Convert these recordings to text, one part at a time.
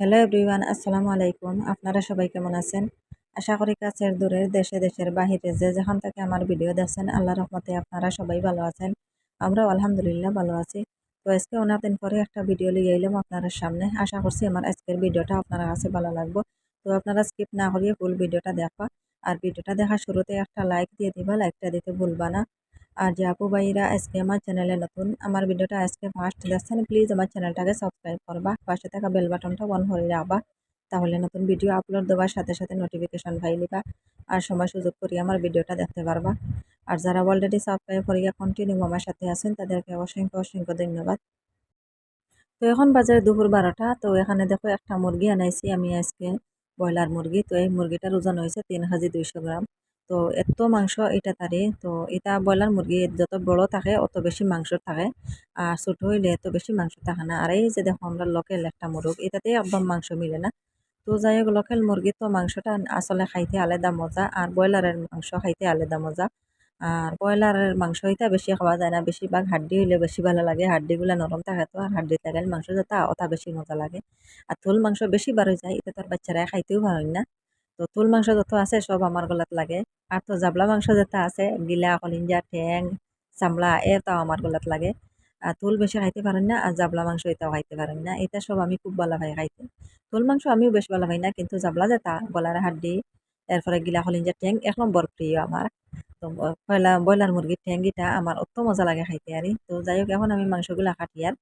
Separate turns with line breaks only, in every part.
Hello everyone আসসালামু আলাইকুম আপনারা সবাই কেমন আছেন? আশা করি কাছের দূরের দেশে, দেশের বাহিরে যে যেখান থেকে আমার ভিডিও দেখছেন, আল্লাহ রহমতে আপনারা সবাই ভালো আছেন। আমরাও আলহামদুলিল্লাহ ভালো আছি। তো আজকে অনেকদিন পরে একটা ভিডিও লিয়ে এলাম আপনাদের সামনে। আশা করছি আমার আজকের ভিডিওটা আপনার কাছে ভালো লাগবো। তো আপনারা স্কিপ না করিয়ে ফুল ভিডিওটা দেখবা। আর ভিডিওটা দেখার শুরুতে একটা লাইক দিয়ে দিবা লাইকটা দিতে ভুলবা না। আর যে আপু ভাইরা আজকে আমার চ্যানেলে নতুন আমার ভিডিওটা আজকে ফার্স্ট দেখছেন প্লিজ আমার চ্যানেলটাকে সাবস্ক্রাইব করবা পাশে থাকা বেল বাটনটা অন করে রাখবা তাহলে নতুন ভিডিও আপলোড দেওয়ার সাথে সাথে নোটিফিকেশন পাইলিবা আর সময় সুযোগ করি আমার ভিডিওটা দেখতে পারবা আর যারা অলরেডি সাবস্ক্রাইব করিয়া কন্টিনিউ আমার সাথে আছেন তাদেরকে অসংখ্য অসংখ্য ধন্যবাদ তো এখন বাজারে দুপুর বারোটা তো এখানে দেখো একটা মুরগি আনাইছি আমি আজকে ব্রয়লার মুরগি তো এই মুরগিটার ওজন হয়েছে তিন কেজি দুইশো গ্রাম তো এত মাংস এটা তারে তো এটা ব্রয়লার মুরগি যত বড় থাকে, অত বেশি মাংস থাকে। আর ছোট হইলে এত বেশি মাংস থাকে না। আর এই যে দেখো আমরা লোকেল একটা মুরগ এটাতে একদম মাংস মিলে না। তো যাই হোক, লোকেল মুরগি তো মাংসটা আসলে খাইতে আলাদা মজা আর ব্রয়লারের মাংস খাইতে আলাদা মজা। আর ব্রয়লারের মাংস এটা বেশি খাওয়া যায় না। বেশিরভাগ হাড্ডি হইলে বেশি ভালো লাগে। হাড্ডিগুলো নরম থাকে তো, আর হাড্ডি লাগাইলে মাংস যেটা ওটা বেশি মজা লাগে। আর থুল মাংস বেশি বার হয়ে যায় এটা তোর বাচ্চারা খাইতেও পারেন না। তো থুল মাংস যত আছে সব আমার গলাত লাগে। আর তো জাবলা মাংস যেটা আছে, গিলা কলিঞ্জা ঠ্যাং, চামড়া, এটাও আমার গলাত লাগে। আর থুল বেশি খাইতে পারেন না, আর জাবলা মাংস এটাও খাইতে পারেন না। এটা সব আমি খুব ভালো পাই খাইতে। থুল মাংস আমিও বেশ ভালো পাই না, কিন্তু জাবলা যেটা, গলার হাড্ডি, এরপরে গিলা কলিঞ্জা ঠ্যাং, এক নম্বর প্রিয় আমার। তো ব্রয়লার মুরগির ঠ্যাঙ্গিটা আমার অত মজা লাগে খাইতে আরি তো যাই হোক, এখন আমি মাংসগুলা কাটি আর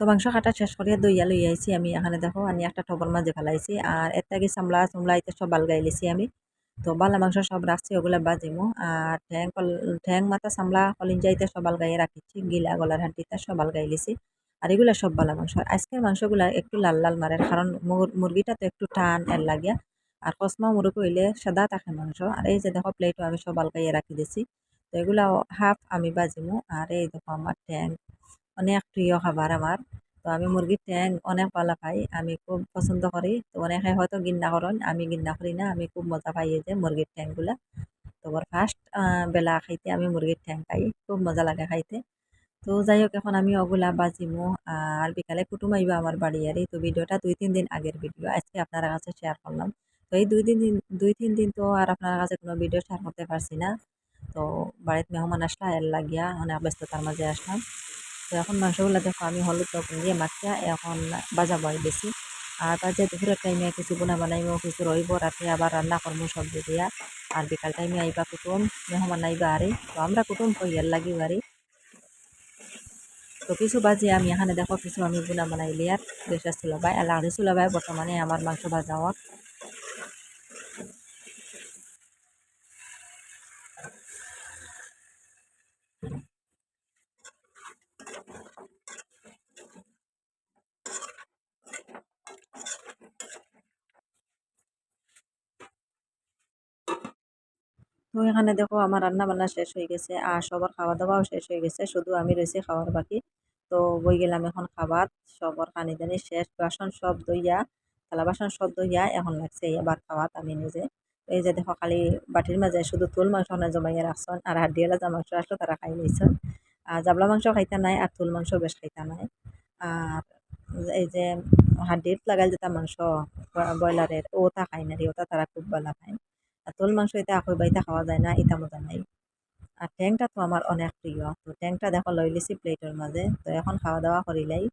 তো মাংস কাটা শেষ করিয়া দইয়া লই আইছি আমি। এখানে দেখো, আমি একটা টবর মাঝে ফেলাইছি আর এর থেকে চামড়া চামড়া এটা সব বাল গাইলেছি আমি। তো বালা মাংস সব রাখছি, ওগুলা বাজিমু আর ঠ্যাং কল, ঠ্যাং মাথা, চামড়া কলিঞ্জাইতে সব বাল গাইয়ে রাখিছি। গিলা, গলার হাড্ডিটা সব গাইলেছি আর এগুলা সব বালা মাংস। আজকের মাংসগুলা একটু লাল লাল মারে কারণ মুরগিটা তো একটু টান, এর লাগিয়া। আর কসমা মুরগি হইলে সাদা থাকে মাংস। আর এই যে দেখো প্লেটও আমি সব আলগাইয়ে রাখি দিছি। তো এগুলা হাফ আমি বাজিমু। আর এই দেখো, আমার ট্যাং অনেক প্রিয় খাবার আমার। তো আমি মুরগির ট্যাং অনেক ভালো পাই আমি খুব পছন্দ করি। তো অনেকে হয়তো গিন্না করেন, আমি গিন্না করি না, আমি খুব মজা পাই যে মুরগির ট্যাংগুলা তো ফার্স্ট বেলা খাইতে আমি মুরগির ট্যাং খাই, খুব মজা লাগে খাইতে। তো যাই হোক, এখন আমি ওগুলা বাজিমু আর বিকালে কুটুম আইবা আমার বাড়ি আর। তো ভিডিওটা দুই তিন দিন আগের ভিডিও, আজকে আপনার কাছে শেয়ার করলাম। তো এই দুই তিন দিন, দুই তিন দিন তো আর আপনার কাছে কোনো ভিডিও শেয়ার করতে পারছি না। তো বাড়িতে মেহমান আসলা, এর লাগিয়া অনেক ব্যস্ততার মাঝে আসলাম। তো এখন মাংসগুলো দেখো, আমি হলুদ লবণ দিয়ে মাখিয়া এখন বাজা বয় বেশি। আর বাজে দুপুরের টাইমে কিছু বোনা বানাইবো, কিছু রইব, রাতে আবার রান্না করব সবজি দিয়া। আর বিকাল টাইমে আইবা কুটুম, মেহমান আইবা আরে। তো আমরা কুটুম কই, এর লাগি বাড়ি তো কিছু বাজে, আমি এখানে দেখো কিছু আমি বোনা বানাইলি আর গ্যাসের চুলাবাই আর লাড়ি চুলাবাই বর্তমানে আমার মাংস ভাজা হওয়ার তো এখানে দেখো আমার রান্না বান্না শেষ হয়ে গেছে, আর সবার খাওয়া দাওয়াও শেষ হয়ে গেছে, শুধু আমি রয়েছি খাওয়ার বাকি। তো বই গেলাম এখন খাবার, সবার খানি দানি শেষ, বাসন সব দইয়া থালা বাসন সব দইয়া এখন লাগছে এবার খাওয়াত আমি নিজে। এই যে দেখো খালি বাটির মাঝে শুধু তুল মাংস না জমাইয়া রাখছেন আর হাড্ডিওয়ালা যা মাংস আসলো তারা খাই নিয়েছেন আর জাবলা মাংস খাইতে নাই, আর তুল মাংস বেশ খাইতে নাই। আর এই যে হাড্ডির লাগাইল যেটা মাংস, ব্রয়লারের ওটা খাই না রে ওটা তারা খুব ভালো খায়। আর তোল মাংস এটা আকই বাইতে খাওয়া যায় না, এটা মজা নাই। আর ট্যাংটা তো আমার অনেক প্রিয় তো ট্যাংটা দেখো লই লিছি প্লেটের মাঝে তো এখন খাওয়া দাওয়া করিলাই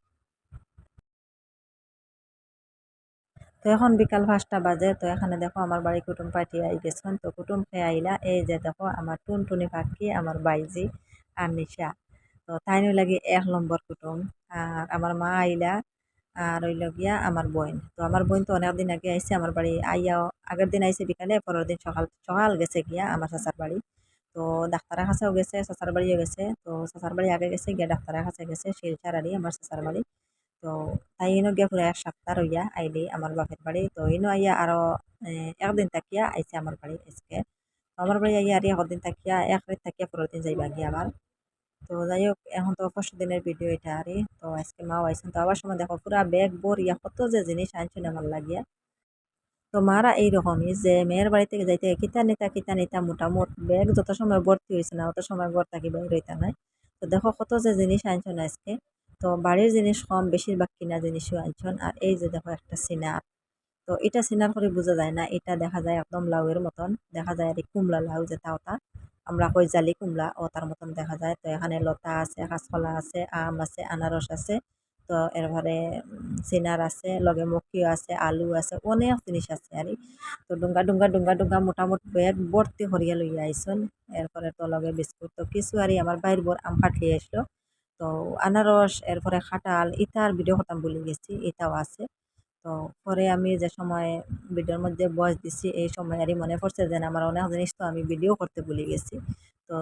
তো এখন বিকাল পাঁচটা বাজে। তো এখানে দেখো আমার বাড়ি কুটুম পার্টি আই গেছেন তো কুটুম খেয়ে আইলা এই যে দেখো আমার টুনটুনি পাখি আমার বাইজি আর নিশা। তো তাই লাগে এক নম্বর কুটুম। আর আমার মা আইলা আর হইল গিয়া আমার বোন। তো আমার বোন তো অনেক দিন আগে আইসে আমার বাড়ি আইয়া আগের দিন আইসে বিকালে, পরের দিন সকাল সকাল গেছে গিয়া আমার চাচার বাড়ি। তো ডাক্তারের কাছেও গেছে, চাচার বাড়িও গেছে। তো চাচার বাড়ি আগে গেছে গিয়া ডাক্তারের কাছে গেছে, শিলচার আড়ি আমার চাচার বাড়ি। তো তাই ইনো গিয়া পুরো এক সপ্তাহ রইয়া আইলি আমার বাপের বাড়ি। তো ইনো আইয়া আরও একদিন থাকিয়া আইসে আমার বাড়ি আজকে। আমার বাড়ি আইয়া আর একদিন থাকিয়া, এক রাত থাকিয়া পরের দিন যাইবা গিয়া আবার তো যাই হোক এখন তো পরশু দিনের ভিডিও এটা আরে। তো আজকে মাও আইসেন, তো আবার সময় দেখো, পুরা ব্যাগ ইয়া কত যে জিনিস আনছেন আমার লাগিয়া। তো মারা এইরকমই যে মেয়ের বাড়ি থেকে যাইতে কিতা নিতা কিতা নিতা, মোটামুট ব্যাগ যত সময় ভর্তি হয়েছে না, অত সময় ঘর থাকি বাইর হইতা নাই। তো দেখো কত যে জিনিস আনছেন আজকে। তো বাড়ির জিনিস কম, বেশিরভাগ কিনা জিনিসও আনছন। আর এই যে দেখো একটা সিনার। তো এটা সিনার করে বোঝা যায় না। এটা দেখা যায় একদম লাউয়ের মতন। দেখা যায় আর কুমড়া লাউ যেটা ওটা আমরা কই জালি কুমড়া, ও তার মতন দেখা যায়। তো এখানে লতা আছে কাঁচকলা আছে, আম আছে, আনারস আছে। তো এরপরে সিনার আছে, লগে মকিও আছে, আলু আছে, অনেক জিনিস আছে আর তো ডুঙ্গা ডুঙ্গা ডুঙ্গা ডুঙ্গা মোটামুটি ব্যাগ ভর্তি হরিয়া লইয়া আইসন। এরপরে তো লগে বিস্কুট তো কিছু আর আমার বাইর বোর আম কাটলি আসলো তো আনারস, এরপরে খাটাল ইটার ভিডিও করতাম বলে গেছি, এটাও আছে। তো পরে আমি যে সময় ভিডিওর মধ্যে বয়স দিছি, এই সময় আরই মনে পড়ছে যে আমার অনেক জিনিস তো আমি ভিডিও করতে ভুলে গেছি। তো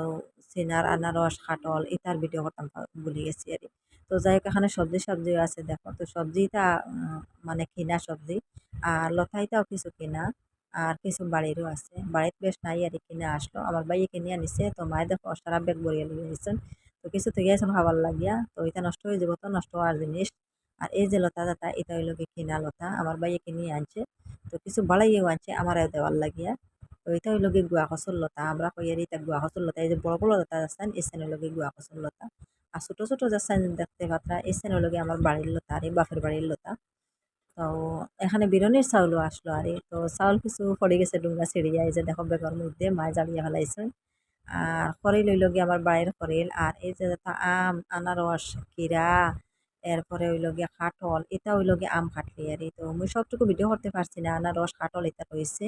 সিনার, আনারস খাটল ইটার ভিডিও করতাম ভুলে গেছি আর তো যাই হোক এখানে সবজি সবজিও আছে দেখো। তো সবজিটা মানে কিনা সবজি, আর লতাইটাও কিছু কিনা, আর কিছু বাড়িরও আছে। বাড়িতে বেশ নাই আর কিনে আসলো। আমার বাইয়ে কিনে আনিছে তো মায়ে দেখো, সারা ব্যাগ ভরিয়ে লিয়ে গেছেন তো কিছু থেকে গেছেন খাবার লাগিয়া, তো এটা নষ্ট হয়ে যাব, তো নষ্ট হওয়ার জিনিস। আর এই যে লতা দাতা এটা হইল কিনা লতা, আমার বাইয়ে কিনে আনছে। তো কিছু বাড়াইয়েও আনছে আমার দেওয়ার লাগিয়া। তো এটা হইল কি গুয়া কচুর লতা। আমরা কই আর এটা গুয়া কচুর লতা। এই যে বড় বড় লতা যাচ্ছেন, এই হইল কি গুয়া কচুর লতা। আর ছোটো ছোটো যাচ্ছেন দেখতে পাত্রা এই হইল কি আমার বাড়ির লতা, আর এই বাপের বাড়ির লতা। তো এখানে বিরনির চাউলও আসলো, আর। তো চাউল কিছু পড়ে গেছে ডুঙ্গা ছিঁড়িয়া এই যে দেখো বেগর মধ্যে মায় জ্বালিয়ে ফেলাইছে আর খড়ি লইল গিয়ে আমার বাড়ির খড়িল আর এই যে আম, আনারস, কিরা এরপরে হইল গিয়া কাঠল, এটা হইল গিয়া আম কাটলি আর তো মুই সবটুকু ভিডিও করতে পারছি না আনারস কাঠল এটা রয়েছে।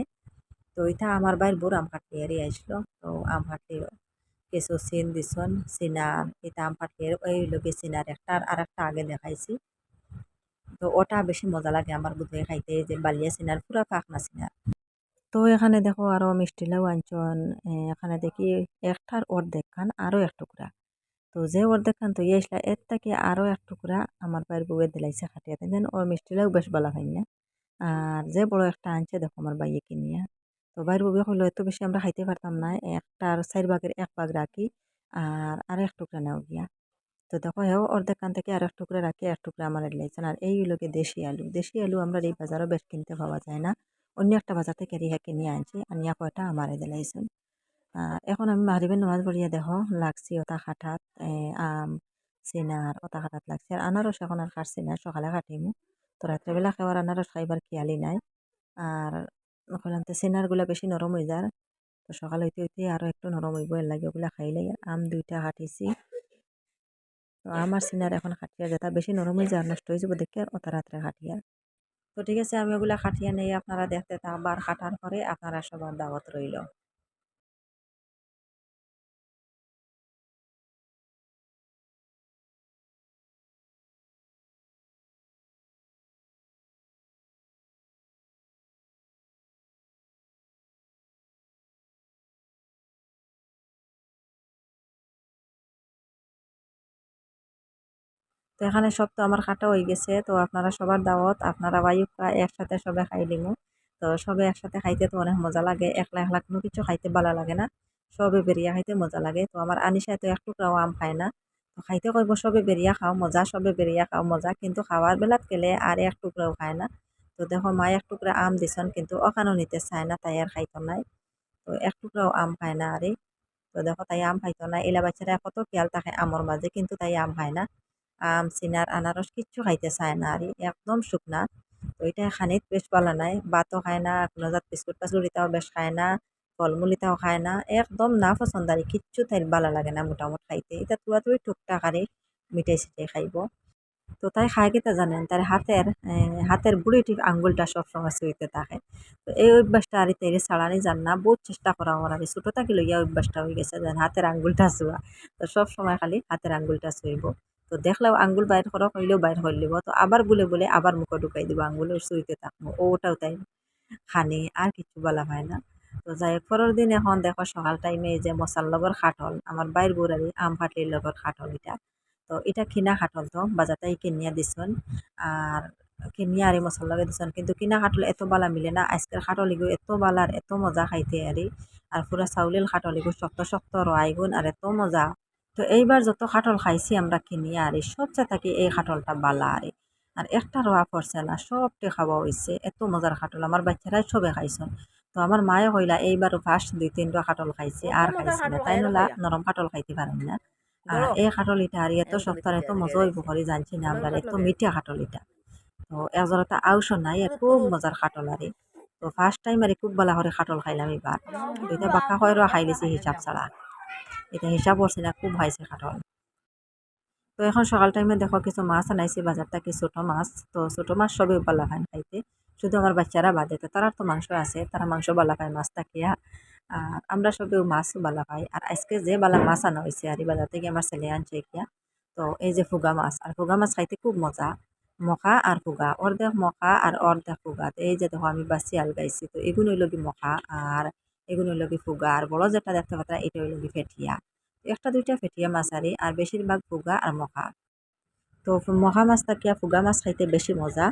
তো এটা আমার বাইর বোর আম কাটলি আর আসলো। তো আম কাটলি কিছু সিন দিছন সিনার এটা আম কাটলি ওই হইল গিয়ে সিনার একটা, আর একটা আগে দেখাইছি। তো ওটা বেশি মজা লাগে আমার বোধহয় খাইতে যে বালিয়া সিনার, পুরা পাখনা সিনার। তো এখানে দেখো আরও মিষ্টি লাউ আনছন এখানে দেখি একটার অর্ধেক খান, আরও এক টুকরা। তো যে অর্ধেক খান তো ইয়েছিলা এর থেকে আরও এক টুকরা আমার বাইর বউয়ে দিলাইছে খাটিয়াতে দেন। ওর মিষ্টি লাউ বেশ ভালো হয় না। আর যে বড় একটা আনছে দেখো আমার বাইয়ে কিনিয়া। তো বাইর বউয়ে হইল এত বেশি আমরা খাইতে পারতাম না। একটা আর চার ভাগের এক ভাগ রাখি আর আর এক টুকরা নাও গিয়া। তো দেখো হেও কান থেকে আর এক টুকরা রাখি, এক টুকরা আমার লাইছেন আর এই লোকে দেশি আলু। দেশি আলু আমরা এই বাজারও বেশ কিনতে পাওয়া যায় না। অন্য একটা বাজার থেকে রিহা কিনে আনছি। আনিয়া কয়টা আমারে দিলাইছেন। এখন আমি মাহরিবের নামাজ পড়িয়া দেখো, লাগছি ওটা খাটাত আম সিনার ওটা খাটাত লাগছে। আর আনারস এখন আর খাটছি না, সকালে খাটিমু। তো রাত্রেবেলা খাওয়ার আনারস খাইবার খেয়ালি নাই। আর তো সিনারগুলা বেশি নরম হয়ে যায় তো সকালে হইতে হইতে আরও একটু নরম হইব, এর লাগে ওগুলা খাইলে আম দুইটা কাটিছি তো আমার সিনার এখন খাটিয়া যেটা বেশি নরম হয়ে যায় নষ্ট হয়ে যাব দেখে ওটা রাত্রে খাটিয়া। তো ঠিক আছে, আমি ওগুলা খাটিয়া নেই, আপনারা দেখতে তা আবার খাটার পরে আপনারা সবার দাওয়াত রইল। তো এখানে সব তো আমার কাটা হয়ে গেছে। তো আপনারা সবার দাওয়াত, আপনারা বায়ুকা একসাথে সবাই খাই দিমু তো সবে একসাথে খাইতে তো অনেক মজা লাগে। একলা একলা কোনো কিছু খাইতে ভালো লাগে না। সবে বেরিয়া খাইতে মজা লাগে। তো আমার আনিসায় তো এক টুকরাও আম খায় না। তো খাইতে কইব সবে বেরিয়া খাও, মজা, সবে বেরিয়া খাও, মজা। কিন্তু খাওয়ার বেলাত গেলে আর এক টুকরাও খায় না। তো দেখো মা এক টুকরা আম দিছন, কিন্তু ওখানেও নিতে চায় না, তাই আর খাইতো নাই। তো এক টুকরাও আম খায় না আরে। তো দেখো তাই আম খাইতো না। এলা বাচ্চারা কত খেয়াল থাকে আমর মাঝে, কিন্তু তাই আম খায় না। আম সিনার আনারস কিচ্ছু খাইতে চায় না আর একদম শুকনা। তো এটা খানিত বেশ ভালো নাই। ভাতও খায় না, কোনো জাত বিস্কুট টাস্কুট এটাও বেশ খায় না ফলমূল এটাও খায় না। একদম না পছন্দ আর কিচ্ছু তাই ভালো লাগে না মোটামুটি খাইতে। এটা তুয়া তুই টুকটাক আর মিঠাই সিটাই খাইব। তো তাই খায় কেটা জানেন? তার হাতের হাতের বুড়ি ঠিক আঙ্গুলটা সবসময় সুইতে থাকে। তো এই অভ্যাসটা আর তেরে ছাড়ানি যান না, বহুত চেষ্টা করা আমার আর ছোটো থাকি লইয়া অভ্যাসটা হয়ে গেছে হাতের আঙ্গুলটা চুয়া। তো সব সময় খালি হাতের আঙ্গুলটা চুইব। তো দেখলেও আঙ্গুল বাইর করা হইলেও বাইর করে লিব তো আবার বলে বলে আবার মুখে ঢুকাই দিব আঙ্গুলের সুইতে থাকব ওটাও তাই খানি, আর কিছু বলা হয় না। তো যাই হোক, পরের দিন এখন দেখো সকাল টাইমে যে মশার লগর খাটল, আমার বাইর বুড়ারি আম ফাটির লগর খাটল এটা। তো এটা কিনা খাটল তো, বাজারটাই কিনিয়া দিছন। আর কিনিয়া আর লগে দিছন, কিন্তু কিনা খাটল এত বালা মিলে না, আজকের খাটলিগো এত বালার এত মজা খাইতে আরি। আর পুরা চাউলিল খাটলিগো শক্ত শক্ত রয়াইগুন, আর এত মজা। তো এইবার যত খাটল খাইছি আমরা কিনি আর সবচেয়ে থাকি এই খাটলটা বালা আর। আর একটা রোয়া পড়ছে না সবটি খাওয়া হয়েছে এত মজার খাটল আমার বাচ্চারাই সবে খাইছেন তো আমার মায়ে কইলা এইবার ফার্স্ট দুই তিনটা খাটল খাইছে আর খাইছে না। তাই নলা নরম খাটল খাইতে পারেন না। আর এই খাটলিটা আর এত আর এত মজা হইব করে জানছি না আমরা এত মিঠা খাটলিটা। তো এজরতা আউসও নাই খুব মজার খাটল আরে। তো ফার্স্ট টাইম আর খুব ভালো করে খাটল খাইলাম এবার এটা বাক্কা খয়েরও খাই লিছি হিসাব ছাড়া। এটা হিসাব করছি না, খুব ভাইছে খাটল তো এখন সকাল টাইমে দেখো কিছু মাছ আনাইছি বাজার থেকে ছোটো মাছ? তো ছোটো মাছ সবই ভালো খান খাইতে। শুধু আমার বাচ্চারা বাদে, তো তারা তো মাংস আছে, তারা মাংস ভালো খায় মাছ থাকিয়া আর আমরা সবেও মাছ ভালো খাই। আর আজকে যে বালা মাছ আনা হয়েছে আর বাজার থেকে আমার ছেলে আনছে কিয়া তো এই যে ফুগা মাছ। আর ফুগা মাছ খাইতে খুব মজা। মখা আর ফুগা, অর্ধেক মখা আর অর্ধেক ফুগা। তো এই যে দেখো আমি বাসি আল গাইছি তো এগুলো হইল কি মখা আর এগুলো হইল কি ফুগা, আর বড় যেটা দেখতে পাত্রা এটা হইল কি ফেটিয়া। একটা, দুইটা ফেটিয়া মাছ আরি আর বেশিরভাগ ফুগা আর মখা তো মখা মাছ থাকিয়া ফুগা মাছ খাইতে বেশি মজা।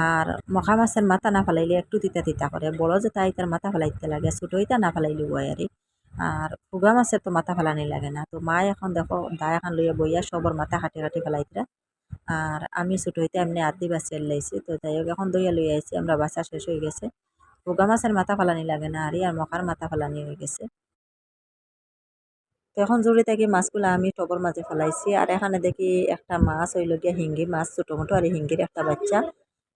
আর মখা মাছের মাথা না ফেলাইলে একটু তিতা তিতা করে। বড় যেটা তার মাথা ফেলাইতে লাগে, ছোটো ইটা না ফেলাইলে বয় আরি। আর ফুগা মাছের তো মাথা ফেলানি লাগে না। তো মা এখন দেখো দা এখন লইয়া বইয়া সবর মাথা কাটি কাটি ফেলাইতরা আর আমি ছোটো হইতে এমনি আদি বাসি লাইছি তো যাই হোক, এখন দইয়া লইয়া আইছি, আমরা বাসা শেষ হয়ে গেছে। ফুগা মাছের মাথা ফালানি লাগে না আরি আর মখার মাথা ফালানি হয়ে গেছে তো এখন জড়ি থাকি মাছগুলো আমি টবর মাঝে ফেলাইছি আর এখানে দেখি একটা মাছ হইল গিয়া হিঙ্গি মাছ ছোটো মোটো আর হিঙ্গির একটা বাচ্চা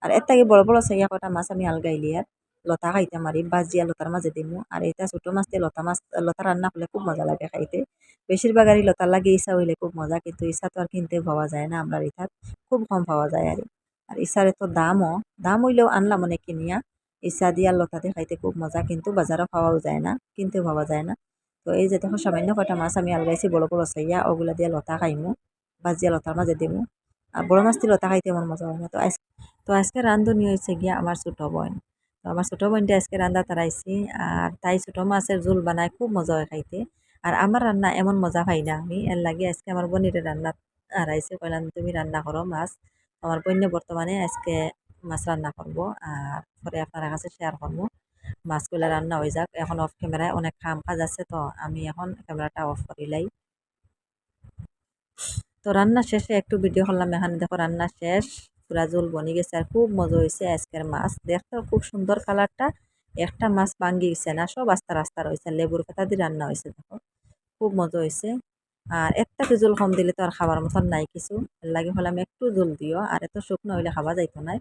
আর এর থেকে বড় বড় সাইয়া কটা মাছ আমি আলগাইলি আর লতা খাইতে মারি বাজিয়া লতার মাঝে দিমু আর এটা ছোটো মাছ দিয়ে লতা মাছ লতা রান্না করলে খুব মজা লাগে খাইতে বেশিরভাগ আর লতা লাগে ইসা হইলে খুব মজা কিন্তু ইসা তো আর কিনতে পাওয়া যায় না আমরা ইথাত খুব কম পাওয়া যায় আর আর ইসার দামও দাম হইলেও আনলাম অনেক কিনিয়া ইসা দিয়া লতাতে খাইতে খুব মজা, কিন্তু বাজারও পাওয়াও যায় না কিনতেও পাওয়া যায় না। তো এই যে দেখো সামান্য কটা মাছ আমি আলগাইছি বড় বড় সাইয়া ওগুলা দিয়ে লতা খাইমু বাজিয়া লতার মাঝে দিমু। আর বড় মাছ দিয়ে লতা খাইতে এমন মজা হয় না। তো আজ তো আজকে রান্ধনি হয়েছে গিয়া আমার ছোট বোন। তো আমার ছোটো বোনটা আজকে রান্না তারাইছি আর তাই ছোটো মাছের ঝোল বানায় খুব মজা হয় খাইতে। আর আমার রান্না এমন মজা পাই না আমি এর লাগে আজকে আমার বোনের রান্না হারাইছে কইলাম তুমি রান্না করো মাছ। আমার বোনে বর্তমানে আজকে মাছ রান্না করব, আর পরে আপনার কাছে শেয়ার করব। মাছগুলা রান্না হয়ে যাক, এখন অফ ক্যামেরায় অনেক কাম কাজ আছে তো, আমি এখন ক্যামেরাটা অফ করিলাই তো রান্না শেষে একটু ভিডিও করলাম, এখানে দেখো রান্না শেষ, পুরা জল বনি গেছে আর খুব মজা হয়েছে আজকের মাছ। দেখতেও খুব সুন্দর কালারটা একটা মাছ ভাঙ্গি গেছে না, সব আস্তা রাস্তা রয়েছে, লেবুর পাতা দিয়ে রান্না হয়েছে দেখো, খুব মজা হয়েছে। আর একটাকে জল কম দিলে তো আর খাবার মতন নাই কিছু লাগে হলাম একটু জল দিও, আর এত শুকনো হইলে খাওয়া যাইতো নাই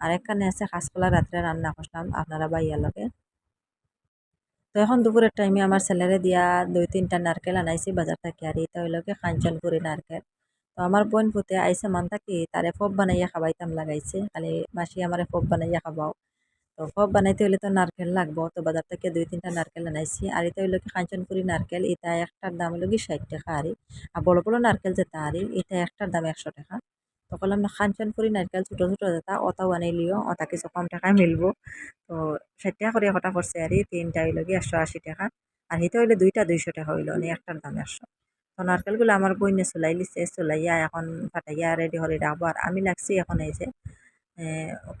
আর একখানে আছে কাঁচকলা রাত্রে রান্না করলাম আপনারা বাইয়ার লগে। তো এখন দুপুরের টাইমে আমার ছেলেরে দিয়া দুই তিনটা নারকেল আনাইছি বাজার থেকে আর এটা হইল কি কাঞ্চনপুরি নারকেল। তো আমার বোন পুতে আইসে মান থাকি, তারে ফব বানাইয়া খাবাইতাম লাগাইছে, খালি মাসি আমারে ফব বানাইয়া খাবাও তো ফব বানাইতে হলে তো নারকেল লাগবো, তো বাজার থেকে দুই তিনটা নারকেল আনাইছি আর এটা হইল কি কাঞ্চনপুরি নারকেল এটা একটার দাম হইল কি ষাট টাকা আরি। আর বড় বড় নারকেল যেটা আরি এটা একটার দাম একশো টাকা। তো বললাম না কাঞ্চনপুরি নারকেল ছোটো ছোটো যেটা অতাও আনাইলিও অতা কিছু কম টাকায় মিলবো। তো ষাট টাকা করে কটা পড়ছে আর তিনটা হইল কি একশো আশি টাকা। আর হিতে হইলে দুইটা দুইশো টাকা হইল নি একটার দাম একশো তো নারকেলগুলো আমার বইনে চুলাই লিছে, চুলাইয়া এখন ফাটাইয়া রেডি করে রাখব আর আমি লাগছি এখন এই যে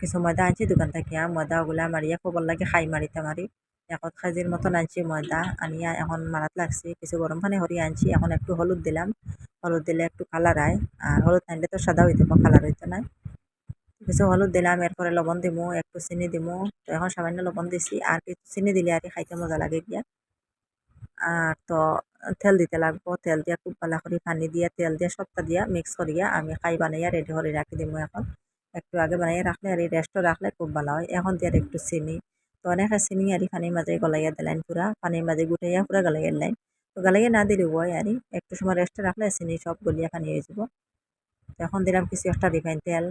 কিছু ময়দা আনছি, দোকান থেকে ময়দা ওগুলা মারিয়া খবর লাগে খাই মারিতে মারি একত খাজির মতন আনছি ময়দা, আনিয়া এখন মারাত লাগছি, কিছু গরম পানি হরিয়ে আনছি, এখন একটু হলুদ দিলাম। হলুদ দিলে একটু কালার আয়, আর হলুদ আনলে তো সাদা হইতে কালার হইতে নাই কিছু হলুদ দিলাম, এরপরে লবণ দিমু, একটু চিনি দিমু। তো এখন সামান্য লবণ দিছি, আর কিছু চিনি দিলে আর খাইতে মজা লাগে গিয়া। আর তো তেল দিতে লাগবো, তেল দিয়া খুব ভালো করে পানি দিয়া, তেল দিয়া সবটা দিয়া মিক্স করিয়া আমি খাই বানাইয়া রেডি করে রাখি দিমু এখন। একটু আগে বানাইয়া রাখলে আর এই রেস্টও রাখলে খুব ভালো হয়। এখন দিয়ে একটু চিনি। তো অনেকে চিনি আর পানির মাঝে গলাইয়া দিলেন পুরা, পানির মাঝে গুটাইয়া পুরা গলাইয়া দিলেন। তো গলাইয়া না দিলে ওই আর একটু সময় রেস্টে রাখলে চিনি সব গলিয়া পানি হয়ে যাব। এখন দিলাম কিছু একটা রিফাইন তেল।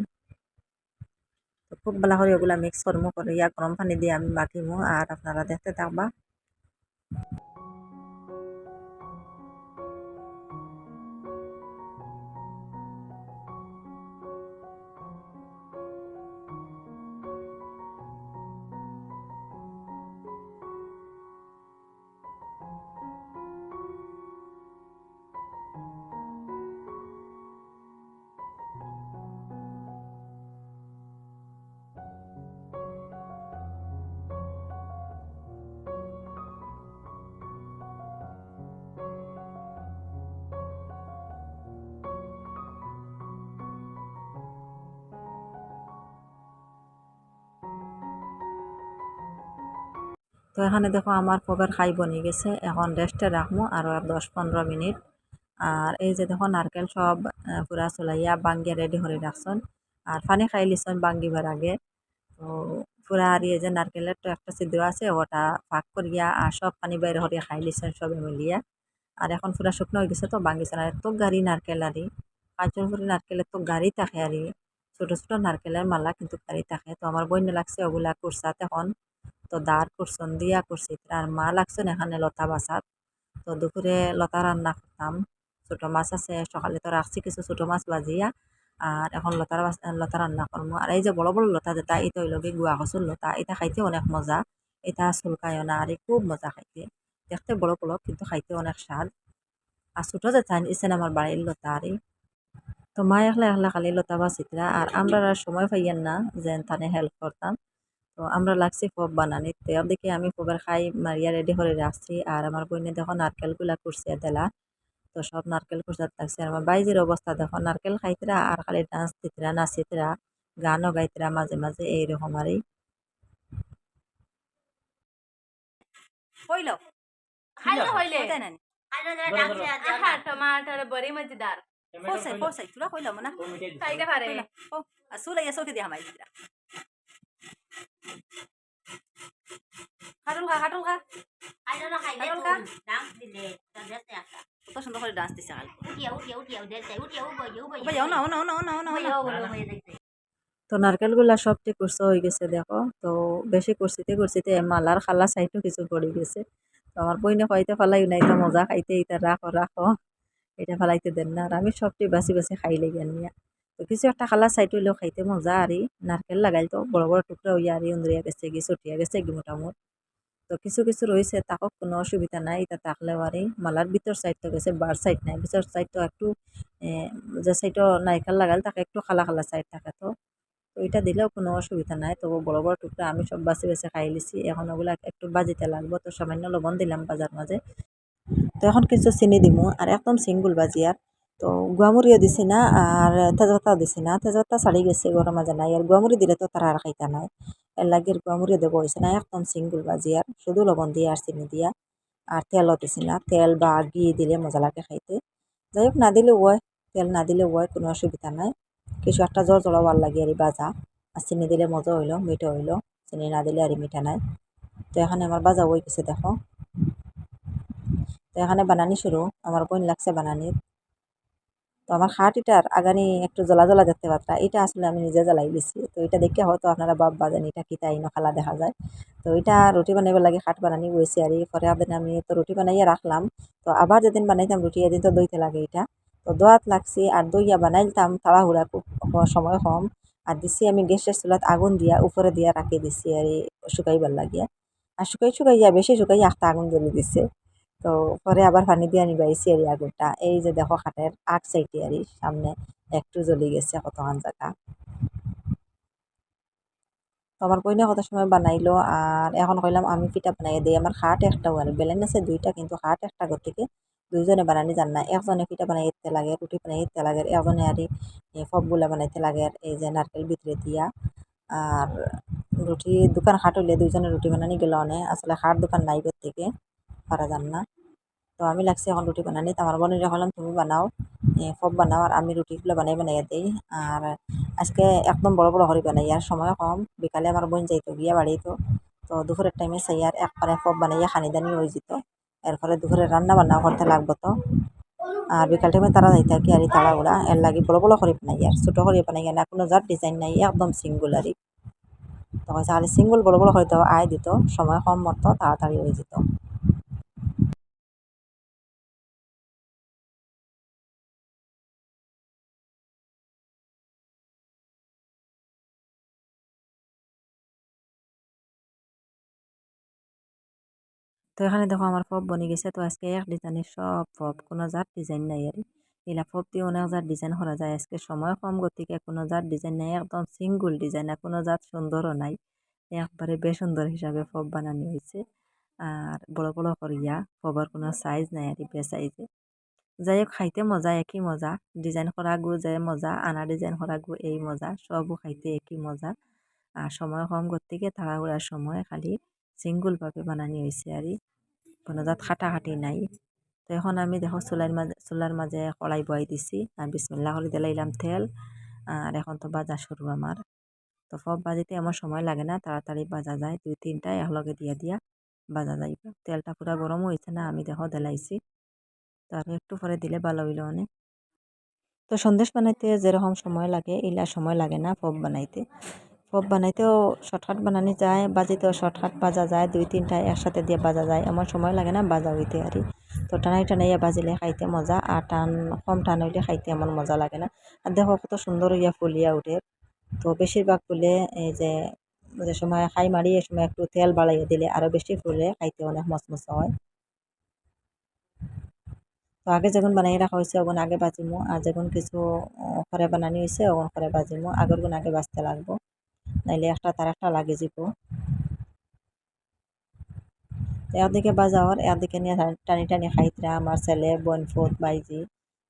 তো খুব ভালো করে ওগুলা মিক্স করব করিয়া গরম পানি দিয়ে আমি মাখিমো, আর আপনারা দেখতে থাকবা। তো এখানে দেখো আমার পবের খাই বনি গেছে। এখন রেস্টে রাখব আরও আর দশ পনেরো মিনিট। আর এই যে দেখো নারকেল সব পুরা চলাইয়া বাঙ্গিয়া রেডি করে রাখছন আর পানি খাই লিছন বাঙ্গিবার আগে। তো পুরা আর এই যে নারকেলের তো একটা ছিদ্র আছে, ওটা ফাঁক করিয়া আর সব পানি বাইরে হরিয়া খাই লিছন সবে মিলিয়া। আর এখন পুরা শুকনো হয়ে গেছে তো, বাঙ্গিছে না। এত গাড়ি নারকেল আরি। কাঁচন ফুরি নারকেলের তো গাড়ি থাকে আরি। ছোট ছোট নারকেলের মালা কিন্তু গাড়ি থাকে। তো আমার বইনে লাগছে ওগুলা কুরসাত এখন। তো দাঁড় করছন, দিয়া করছি, আর মা লাগছেন এখানে লতা বাসাত তো দুপুরে লতা রান্না করতাম। ছোট মাছ আছে, সকালে তো রাখছি কিছু ছোট মাছ বাজিয়া আর এখন লতার লতা রান্না করব আর এই যে বড় বড় লতা যেটা হইল কি গুয়া কচুর লতা, এটা খাইতে অনেক মজা। এটা চুলকায় না, আর খুব মজা খাইতে। দেখতে বড় বড় কিন্তু খাইতে অনেক স্বাদ। আর ছোটো যে চাইন ইসেন আমার বাড়ির লতা, আরে। তো মা একলা একলা খালি লতা বাসিতরা আর আমরা আর সময় পাইয়েন না যে তানে হেল্প করতাম। তো আমরা লাগছি খুব বানানি। তো দেখে আমি ফবের খাই মারিয়া রেডি করে রাখছি। আর আমার বইনে দেখো নারকেলগুলা কুরসিয়া দিলা তো সব নারকেল কুরসাত লাগছে আমার বাইজের অবস্থা দেখো নারকেল খাইতরা আর খালি ডান্স দিতরা নাচিতরা গানও গাইতরা মাঝে মাঝে এইরকম আরই। হইল?
খাইলে
দিয়া মাইলিরা মাই দিরা খাটুল খা খাটুল খা কত সুন্দর করে ডান্স দিছে কাল ওবা যাও না ও না ও না ও না ও না ও না তো নারকেলগুলা সব ঠিক করছে হয়ে গেছে দেখো তো বেশি করছিতে করছিতে মালার খালা সাইডও কিছু পড়ে গেছে তো আমার বইনে খাইতে ফালাই নাই তো মজা খাইতে এটা রাখো রাখো এটা ফালাইতে দেন না আর আমি সবটি বাসি বাসি খাই লেগে নিয়া তো কিছু একটা খালা সাইড হইলেও খাইতে মজা আরি নারকেল লাগাইল তো বড় বড় টুকরা হইয়া আরি উন্দরিয়া গেছে গি ছটিয়া গেছে গি মোটামুট তো কিছু কিছু রয়েছে তাকক কোনো অসুবিধা নাই এটা থাকলেও আরি মালার ভিতর সাইড তো গেছে বার সাইড নাই ভিতর সাইড তো একটু যে সাইডও নারকেল লাগাল তাকে একটু খালা খালা সাইড থাকে তো তো এটা দিলেও কোনো অসুবিধা নাই তবু বড় বড় টুকরা আমি সব বাছে বাছে খাই লিছি এখন ওগুলা একটু বাজিতে লাগবো তো সামান্য লবণ দিলাম বাজার মাঝে তো এখন কিছু চিনি দিমু আর একদম সিঙ্গুল বাজি আর তো গুয়ামুড়িও দিছি না আর তেজপাতাও দিছি না, তেজপাতা ছাড়ি গেছে গরম মাঝে নাই আর গুয়ামুড়ি দিলে তো তারা আর খাইতা নাই। এর লাগে গুয়ামুড়িও দেবো হয়েছে না, একদম সিঙ্গুল বাজি আর শুধু লবণ দিয়ে আর চিনি দিয়া আর তেলও দিছি না, তেল বা ঘি দিলে মজা লাগে খাইতে। যাই হোক না দিলে ওয় তেল না দিলে ওয় কোনো অসুবিধা নাই। কিছু একটা জ্বর ভালো লাগে আর বাজা আর চিনি দিলে মজা হইল, মিঠা হইল, চিনি না দিলে আর মিঠা নাই। তো এখানে আমার বাজা হয়ে গেছে দেখো। তো এখানে বানানি শুরু আমার বোন লাগছে বানানির তো আমার খাটিটার আগানি একটু জ্বলা জ্বলা দেখতে পাত্রা। এটা আসলে আমি নিজে জ্বালাই দিছি। তো এটা দেখে হয়তো আপনারা বাপ বাজেন, এটা কিতা ইনো খালা দেখা যায়। তো এটা রুটি বানাইবার লাগে খাট বানানি গেছে আর পরে আদিন আমি তো রুটি বানাইয়া রাখলাম। তো আবার যেদিন বানাইতাম রুটি, এদিন তো দইতে লাগে এটা। তো দোয়াত লাগছি আর দইয়া বানাইতাম তাড়াহুড়া খুব সময় কম আর দিছি আমি গ্যাসের চুলাত আগুন দিয়া, উপরে দিয়া রাখি দিছি আর শুকাইবার লাগিয়া। আর শুকাই শুকাইয়া, বেশি শুকাইয়া একটা আগুন জ্বলি দিছে। তো পরে আবার পানি দিয়ে নিবাইছি আর আগুনটা। এই যে দেখো খাটের আগ সাইডে আর সামনে একটু জ্বলি গেছে কতক্ষণ জায়গা তো আমার কইনা কত সময় বানাইলো, আর এখন কইলাম আমি পিঠা বানাই দিই। আমার খাট একটাও আর বেলেন আছে দুইটা, কিন্তু খাট একটা গতিকে দুইজনে বানানি জান না। একজনে পিঠা বানাই দিতে লাগে, রুটি বানাই দিতে লাগে একজনে আর ফবগুলা বানাইতে লাগে এই যে নারকেল ভিতরে দিয়া। আর রুটি, দোকান খাট হইলে দুইজনে রুটি বানানি গেল অনে। আসলে খাট দোকান নাই থেকে। পারা যান না। তো আমি লাগছি এখন রুটি বানানি। তো আমার বোনের তুমি বানাও। ফব বানাও আর আমি রুটিগুলো বানাই বানাই দিই। আর আজকে একদম বড় বড় করে বানাই, আর সময় কম। বিকালে আমার বোন যাইতো গিয়া বাড়িতো। তো দুপুরের টাইমে চাই আর একবারে ফব বানাইয়া খানি দানি হয়ে যেত। এরপরে দুপুরে রান্না বান্না করতে লাগবো তো। আর বিকাল টাইমে তারা যাই থাকি আর ওরা এর লাগে বড় বড় করে বানাই আর ছোটো করে বানাই না, কোনো যার ডিজাইন নাই, একদম সিঙ্গুল আরই তো কইছে খালি সিঙ্গুল বড় বড় দেওয়া আয় দিত। সময় কম মতো তাড়াতাড়ি হয়ে যেত। তো এখানে দেখো আমার ফব বনে গেছে। তো আজকে এক ডিজাইনের সব ফব, কোনো যার ডিজাইন নাই আর এলা ফব দিয়ে অনেক যার ডিজাইন করা যায়। আজকে সময় কম গতিকে কোনো যার ডিজাইন নাই, একদম সিঙ্গুল ডিজাইন আর কোনো জাত সুন্দরও নাই। একবারে বেশ সুন্দর হিসাবে ফব বানানো হয়েছে আর বড় বড় করিয়া ফবার কোনো সাইজ নাই আর বে সাইজে যাই হোক, খাইতে মজা, একই মজা। ডিজাইন করা গু যে মজা, আনা ডিজাইন করা গু এই মজা সবও খাইতে একই মজা। আর সময় কম গতিকে তাড়াহুড়ার সময় খালি সিঙ্গুলভাবে বানানি হয়েছে আর কোনো জাত খাটাখাটি নাই। তো এখন আমি দেখো চুলার মাঝে চুলার মাঝে কড়াই বয়াই দিছি। আর বিসমিল্লা করে দিলাইলাম তেল। আর এখন তো বাজা শুরু আমার। তো ফব বাজিতে আমার সময় লাগে না। তাড়াতাড়ি বাজা যায়। দুই তিনটা একলগে দিয়া দিয়া বাজা যাইব তেলটা পুরা গরম হয়েছে না, আমি দেখো দিলাইছি। তো আর একটু পরে দিলে ভালো হইল অনেক তো সন্দেশ বানাইতে যেরকম সময় লাগে, ইলা সময় লাগে না ফব বানাইতে। ফব বানাইতেও শর্টকাট বানানি যায়, বাজিতেও শর্টকাট বাজা যায়, দুই তিনটা একসাথে দিয়ে বাজা যায়। এমন সময় লাগে না, বাজা হইতে আরই। তো টানাই টানাইয়া বাজিলে খাইতে মজা, আর টান, কম টান হইলে খাইতে এমন মজা লাগে না। আর দেখো কত সুন্দর ইয়া ফুলিয়া উঠে। তো বেশিরভাগ ফুলে এই যে যে সময় খাই মারি, এ সময় একটু তেল বাড়াইয়া দিলে আরও বেশি ফুলে, খাইতে অনেক মচমচা হয়। তো আগে যখন বানাই রাখা হয়েছে ওগুন আগে বাজিমো। আর যখন কিছু করে বানানি হয়েছে ওগুন করে বাজিমো। আগের গুণ আগে বাজতে লাগবো। নাইলে একটা তার একটা লাগে যাব একদিকে বাজাওয়ার একদিকে নিয়ে টানি টানি খাইতরা আমার ছেলে, বোন, ফুত, বাইজি।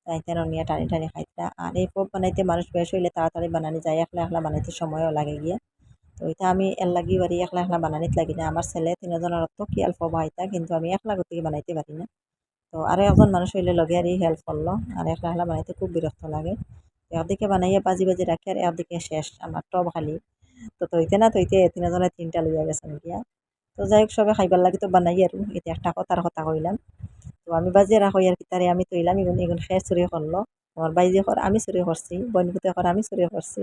তাইতেন নিয়ে টানি টানি খাইতরা। আর এই পপ বানাইতে মানুষ বেশ হইলে তাড়াতাড়ি বানানি যায়, একলা একলা বানাইতে সময়ও লাগে গিয়ে। তো এটা আমি এর লাগি বাড়ি একলা একলা বানানিত লাগি না। আমার ছেলে তিনজনের তো কি অল্প ভাইতা কিন্তু আমি একলা গতিকে বানাইতে পারি না। তো আরও একজন মানুষ হইলে লগে আর হেল্প করল। আর একলা একলা বানাইতে খুব বিরক্ত লাগে। একদিকে বানাইয়া বাজি বাজি রাখি আর একদিকে শেষ। আমার টব খালি। তো তৈতে না তৈতে তিনজনে তিনটা লইয়া গেছেন গিয়া তো যাই হোক সবে খাইবার লাগে তো বানাই আর এটা একটা কথার কথা কইলাম তো আমি বাজিয়ে রাখো আর পিতারে আমি তৈলাম এগুন এগুন খেয়ে চুরি করল আমার বাইজি কর আমি চুরি করছি বনপুতে কর আমি চুরি করছি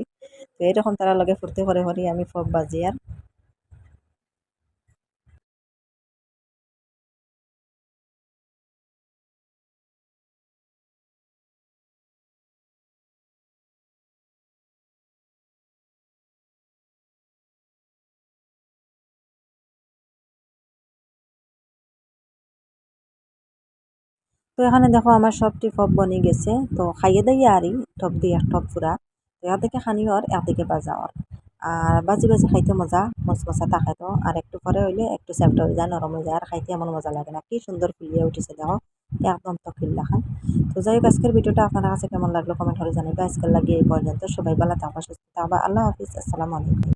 তো এরকম তারা লগে ফুর্তি করে করি আমি ফব বাজি তো এখানে দেখো আমার সবটি ফব বনি গেছে। তো খাইয়ে দাইয়া আরই টপ দিয়ে টপ পুরা তো একদিকে খানি হর একদিকে বাজা হর আর বাজি বাজি খাইতে মজা, মচমচা থাকে তো আর একটু পরে হইলে একটু সেপ্ট হয়ে যায়, নরম হয়ে যায়। আর খাইতে এমন মজা লাগে না। কি সুন্দর ফুলিয়ে উঠেছে দেখো। একদম তকিল্লা খান তো যাই হোক, আজকের ভিডিওটা আপনার কাছে কেমন লাগল কমেন্ট করে জানাবে আজকের লাগিয়ে এই পর্যন্ত। সবাই ভালো থাকবা, সুস্থ থাকবা। আল্লাহ হাফিজ। আসসালামু আলাইকুম।